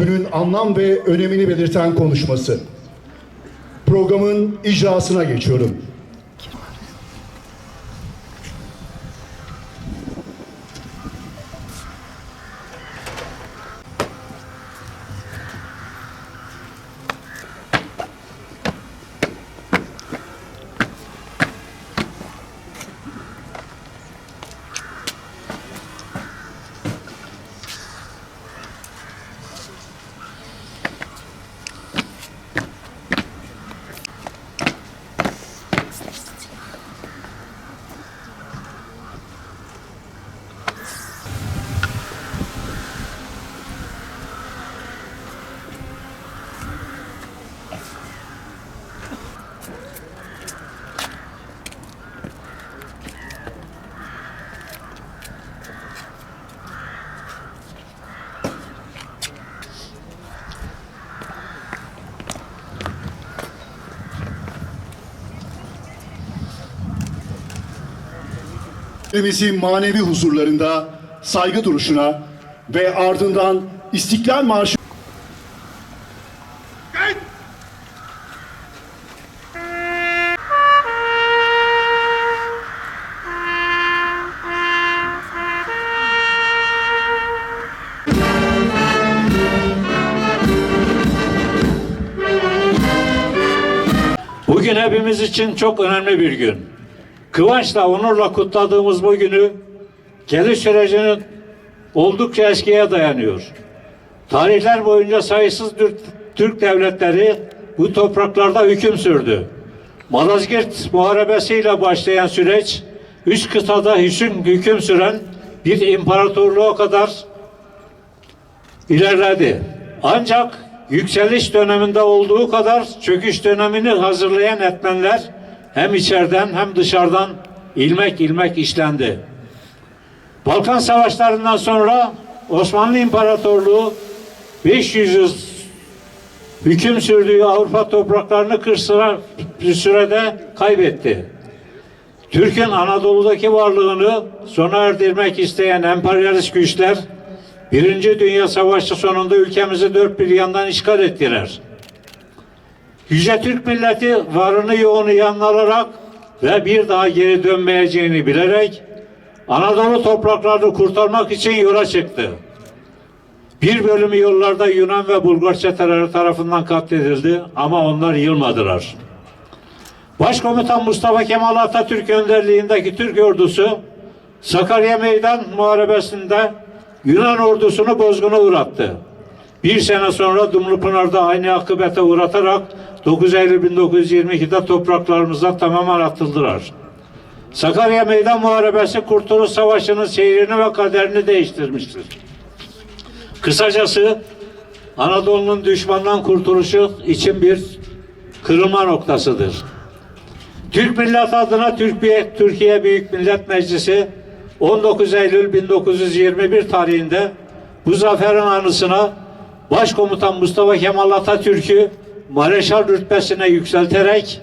günün anlam ve önemini belirten konuşması. Programın icrasına geçiyorum. Ülkemizin manevi huzurlarında saygı duruşuna ve ardından İstiklal Marşı Bugün hepimiz için çok önemli bir gün. Kıvançla, onurla kutladığımız bu günü geliş sürecinin oldukça eskiye dayanıyor. Tarihler boyunca sayısız Türk, devletleri bu topraklarda hüküm sürdü. Malazgirt Muharebesiyle başlayan süreç, üç kıtada hüküm, hüküm süren bir imparatorluğa kadar ilerledi. Ancak yükseliş döneminde olduğu kadar çöküş dönemini hazırlayan etmenler hem içeriden hem dışarıdan ilmek ilmek işlendi. Balkan Savaşları'ndan sonra Osmanlı İmparatorluğu 500 yıl hüküm sürdüğü Avrupa topraklarını kısa bir sürede kaybetti. Türk'ün Anadolu'daki varlığını sona erdirmek isteyen emperyalist güçler Birinci Dünya Savaşı sonunda ülkemizi dört bir yandan işgal ettiler. Yüce Türk milleti varını yoğunu yanlanarak ve bir daha geri dönmeyeceğini bilerek Anadolu topraklarını kurtarmak için yola çıktı. Bir bölümü yollarda Yunan ve Bulgar çeteleri tarafından katledildi ama onlar yılmadılar. Başkomutan Mustafa Kemal Atatürk önderliğindeki Türk ordusu Sakarya Meydan Muharebesi'nde Yunan ordusunu bozguna uğrattı. Bir sene sonra Dumlupınar'da aynı akıbete uğratarak 9 Eylül 1922'de topraklarımızdan tamamen atıldılar. Sakarya Meydan Muharebesi Kurtuluş Savaşı'nın seyrini ve kaderini değiştirmiştir. Kısacası Anadolu'nun düşmandan kurtuluşu için bir kırılma noktasıdır. Türk millet adına Türkiye, Türkiye Büyük Millet Meclisi 19 Eylül 1921 tarihinde bu zaferin anısına Başkomutan Mustafa Kemal Atatürk'ü Mareşal rütbesine yükselterek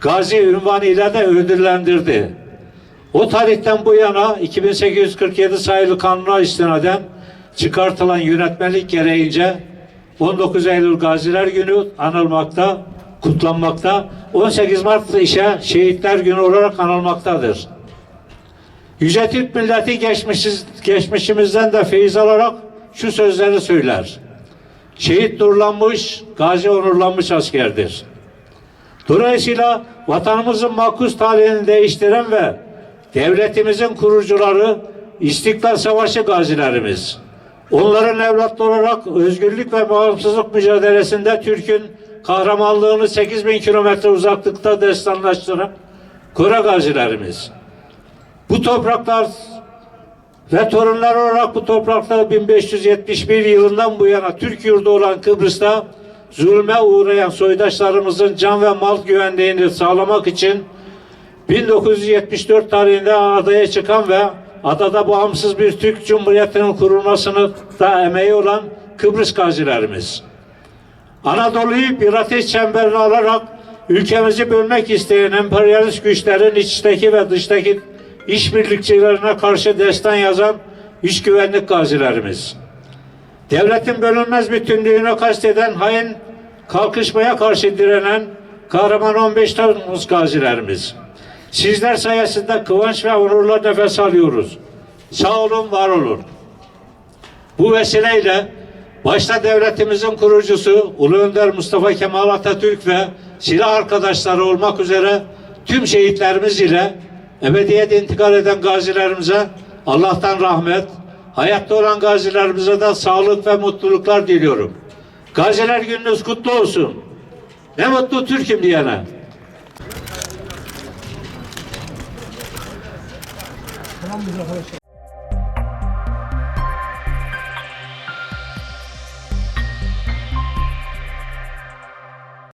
Gazi ünvanı ile de ödüllendirdi. O tarihten bu yana 2847 sayılı kanuna istinaden çıkartılan yönetmelik gereğince 19 Eylül Gaziler Günü anılmakta, kutlanmakta, 18 Mart ise Şehitler Günü olarak anılmaktadır. Yüce Türk milleti geçmişiz, geçmişimizden de feyiz alarak şu sözleri söyler. Şehit nurlanmış, gazi onurlanmış askerdir. Dolayısıyla vatanımızın makus talihini değiştiren ve devletimizin kurucuları İstiklal Savaşı gazilerimiz. Onların evlatları olarak özgürlük ve bağımsızlık mücadelesinde Türk'ün kahramanlığını 8000 kilometre uzaklıkta destanlaştıran Kore gazilerimiz. Bu topraklar ve torunlar olarak bu topraklar 1571 yılından bu yana Türk yurdu olan Kıbrıs'ta zulme uğrayan soydaşlarımızın can ve mal güvenliğini sağlamak için 1974 tarihinde adaya çıkan ve adada bağımsız bir Türk Cumhuriyeti'nin kurulmasını da emeği olan Kıbrıs gazilerimiz. Anadolu'yu bir ateş çemberine alarak ülkemizi bölmek isteyen emperyalist güçlerin içteki ve dıştaki işbirlikçilerine karşı destan yazan iç güvenlik gazilerimiz. devletin bölünmez bütünlüğüne kasteden hain kalkışmaya karşı direnen kahraman 15 Temmuz gazilerimiz. Sizler sayesinde kıvanç ve onurla nefes alıyoruz. Sağ olun, var olun. Bu vesileyle başta devletimizin kurucusu Ulu Önder Mustafa Kemal Atatürk ve silah arkadaşları olmak üzere tüm şehitlerimiz ile ebediyet intikal eden gazilerimize Allah'tan rahmet, hayatta olan gazilerimize de sağlık ve mutluluklar diliyorum. Gaziler gününüz kutlu olsun. Ne mutlu Türk'üm diyene.